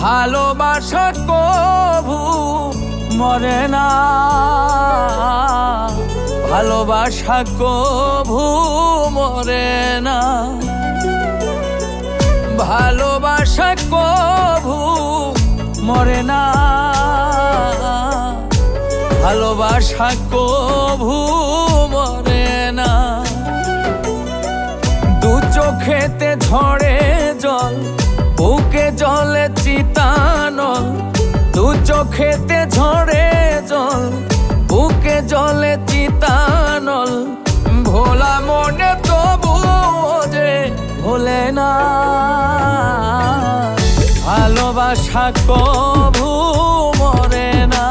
ভালোবাসা কভু মরে না। ভালোবাসা কভু মরে না। ভালোবাসা না। ভালোবাসা কভু মরে না। দু চোখেতে ঝরে জল, বুকে জলে চিতানল দু চোখেতে ঝরে জল, বুকে জলে চিতানল ভোলা মনে তবু যে ভোলে না। ভালোবাসা কভু মরে না।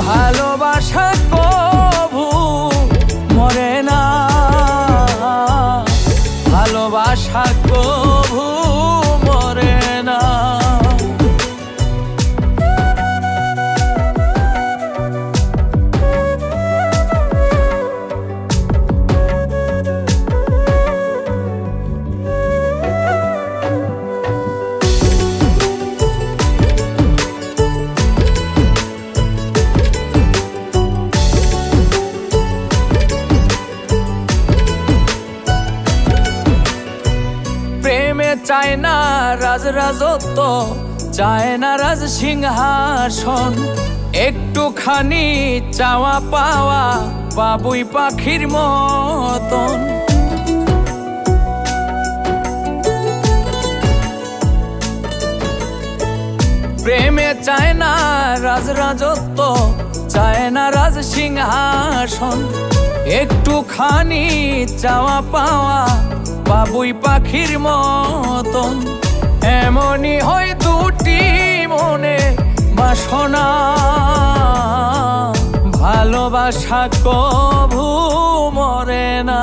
ভালোবাসা চায় না রাজ রাজত্ব চায় না রাজ সিংহাসন। একটুখানি চাওয়া পাওয়া বাবুই পাখির মতন। প্রেমে চায় না রাজ রাজত্ব চায় না রাজ সিংহাসন। একটুখানি চাওয়া পাওয়া বাবুই পাখির মতন। এমনই হয় দুটি মনে বাসনা। ভালোবাসা কভু মরে না।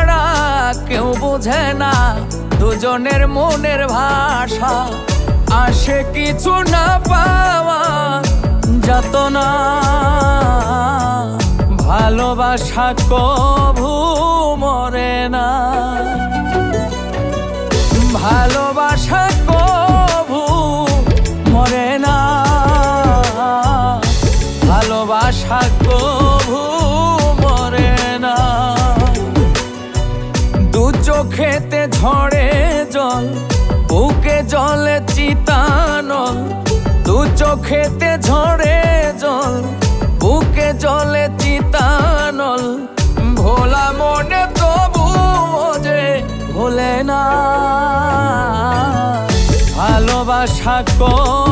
কেউ বোঝে না, দুজনের মনের ভাষা। আসে কিছু না পাওয়া যত না ভালোবাসা কভু মরে না। ভালোবাসা চোখেতে ঝরে জল, বুকে জলে চিতানল। দু চোখেতে ঝরে জল, বুকে জলে চিতানল। ভোলা মনে তবু যে ভোলে না। ভালোবাসা কভু